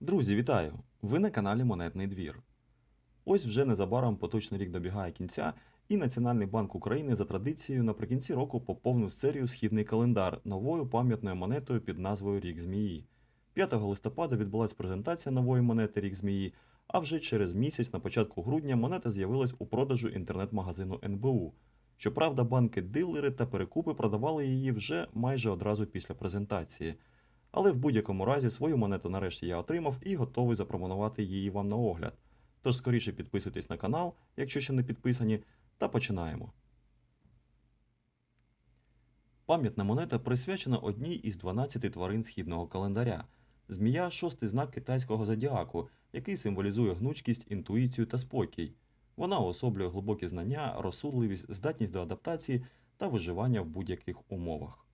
Друзі, вітаю! Ви на каналі Монетний двір. Ось вже незабаром поточний рік добігає кінця, і Національний банк України за традицією наприкінці року поповнив серію східний календар новою пам'ятною монетою під назвою Рік Змії. 5 листопада відбулася презентація нової монети Рік Змії, а вже через місяць, на початку грудня, монета з'явилась у продажу інтернет-магазину НБУ. Щоправда, банки дилери та перекупи продавали її вже майже одразу після презентації. Але в будь-якому разі свою монету нарешті я отримав і готовий запропонувати її вам на огляд. Тож скоріше підписуйтесь на канал, якщо ще не підписані, та починаємо. Пам'ятна монета присвячена одній із 12 тварин східного календаря. Змія шостий знак китайського зодіаку, який символізує гнучкість, інтуїцію та спокій. Вона уособлює глибокі знання, розсудливість, здатність до адаптації та виживання в будь-яких умовах.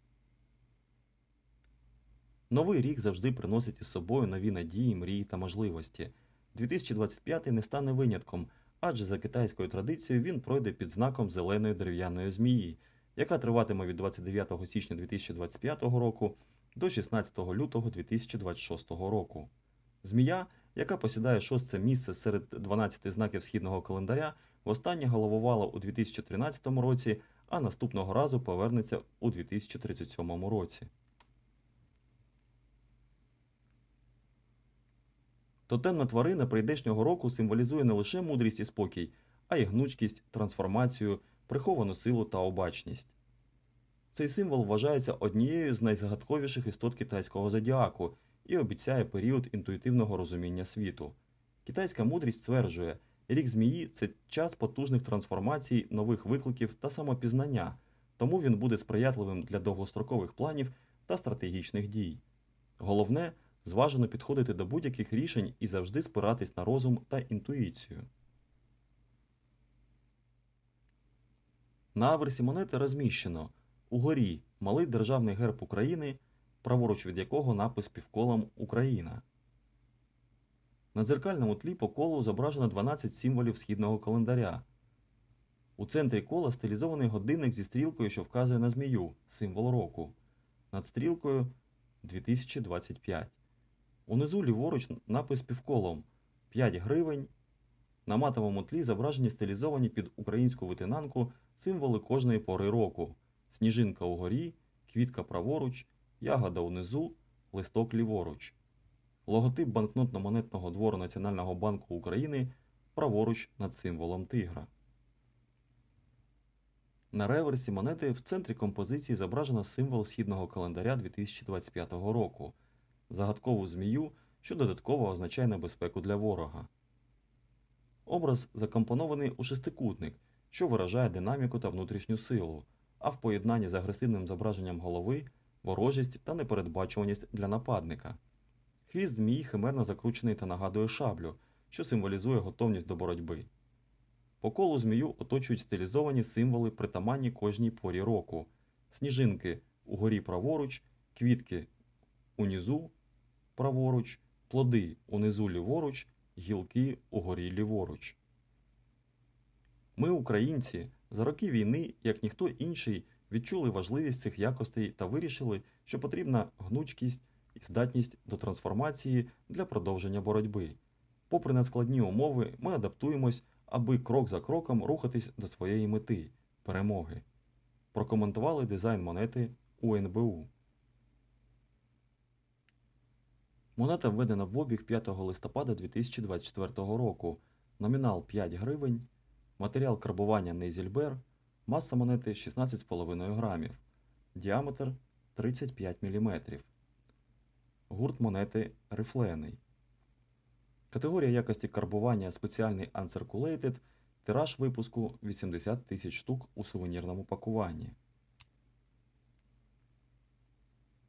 Новий рік завжди приносить із собою нові надії, мрії та можливості. 2025 не стане винятком, адже за китайською традицією він пройде під знаком зеленої дерев'яної змії, яка триватиме від 29 січня 2025 року до 16 лютого 2026 року. Змія, яка посідає шосте місце серед 12 знаків східного календаря, востаннє головувала у 2013 році, а наступного разу повернеться у 2037 році. Тотемна тварина прийдешнього року символізує не лише мудрість і спокій, а й гнучкість, трансформацію, приховану силу та обачність. Цей символ вважається однією з найзагадковіших істот китайського зодіаку і обіцяє період інтуїтивного розуміння світу. Китайська мудрість стверджує, рік змії це час потужних трансформацій, нових викликів та самопізнання, тому він буде сприятливим для довгострокових планів та стратегічних дій. Головне зважено підходити до будь-яких рішень і завжди спиратись на розум та інтуїцію. На аверсі монети розміщено угорі малий державний герб України, праворуч від якого напис півколом Україна. На дзеркальному тлі по колу зображено 12 символів східного календаря. У центрі кола стилізований годинник зі стрілкою, що вказує на змію, символ року. Над стрілкою 2025. Унизу ліворуч напис півколом 5 гривень. На матовому тлі зображені стилізовані під українську витинанку символи кожної пори року: сніжинка угорі, квітка праворуч, ягода унизу, листок ліворуч. Логотип банкнотно-монетного двору Національного банку України праворуч над символом тигра. На реверсі монети в центрі композиції зображено символ східного календаря 2025 року загадкову змію, що додатково означає небезпеку для ворога. Образ закомпонований у шестикутник, що виражає динаміку та внутрішню силу, а в поєднанні з агресивним зображенням голови ворожість та непередбачуваність для нападника. Хвіст змії химерно закручений та нагадує шаблю, що символізує готовність до боротьби. По колу змію оточують стилізовані символи, притаманні кожній порі року: сніжинки угорі праворуч, квітки унизу праворуч, плоди унизу ліворуч, гілки угорі ліворуч. Ми, українці, за роки війни, як ніхто інший, відчули важливість цих якостей та вирішили, що потрібна гнучкість і здатність до трансформації для продовження боротьби. Попри надскладні умови, ми адаптуємось, аби крок за кроком рухатись до своєї мети перемоги. Прокоментували дизайн монети УНБУ. Монета введена в обіг 5 листопада 2024 року. Номінал 5 гривень, матеріал карбування Нейзільбер, маса монети 16,5 грамів, діаметр 35 мм. Гурт монети рифлений. Категорія якості карбування спеціальний Uncirculated, тираж випуску 80 тисяч штук у сувенірному пакуванні.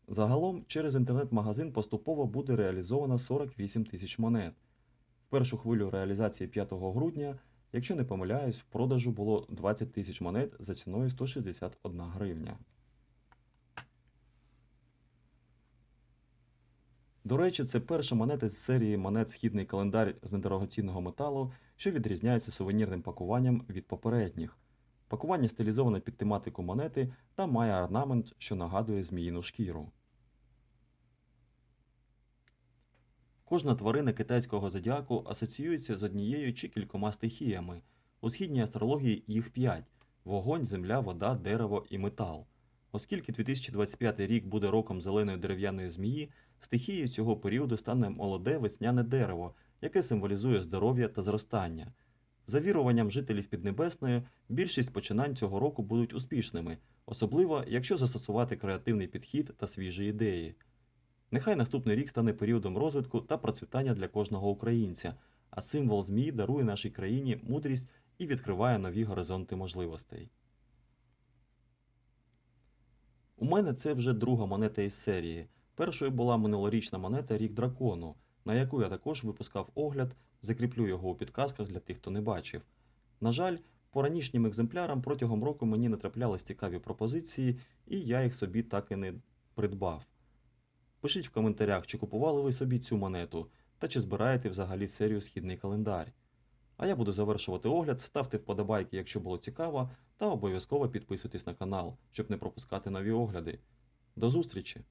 Загалом через інтернет-магазин поступово буде реалізовано 48 тисяч монет. В першу хвилю реалізації 5 грудня, якщо не помиляюсь, в продажу було 20 тисяч монет за ціною 161 гривня. До речі, це перша монета з серії монет Східний календар з недорогоцінного металу, що відрізняється сувенірним пакуванням від попередніх. Пакування стилізоване під тематику монети та має орнамент, що нагадує зміїну шкіру. Кожна тварина китайського зодіаку асоціюється з однією чи кількома стихіями. У східній астрології їх п'ять: вогонь, земля, вода, дерево і метал. Оскільки 2025 рік буде роком зеленої дерев'яної змії, стихією цього періоду стане молоде весняне дерево, яке символізує здоров'я та зростання. За віруванням жителів Піднебесної, більшість починань цього року будуть успішними, особливо якщо застосувати креативний підхід та свіжі ідеї. Нехай наступний рік стане періодом розвитку та процвітання для кожного українця, а символ змії дарує нашій країні мудрість і відкриває нові горизонти можливостей. У мене це вже друга монета із серії. Першою була минулорічна монета Рік дракону, на яку я також випускав огляд, закріплю його у підказках для тих, хто не бачив. На жаль, по ранішнім екземплярам протягом року мені не траплялись цікаві пропозиції, і я їх собі так і не придбав. Пишіть в коментарях, чи купували ви собі цю монету, та чи збираєте взагалі серію Східний календар. А я буду завершувати огляд, ставте вподобайки, якщо було цікаво, та обов'язково підписуйтесь на канал, щоб не пропускати нові огляди. До зустрічі!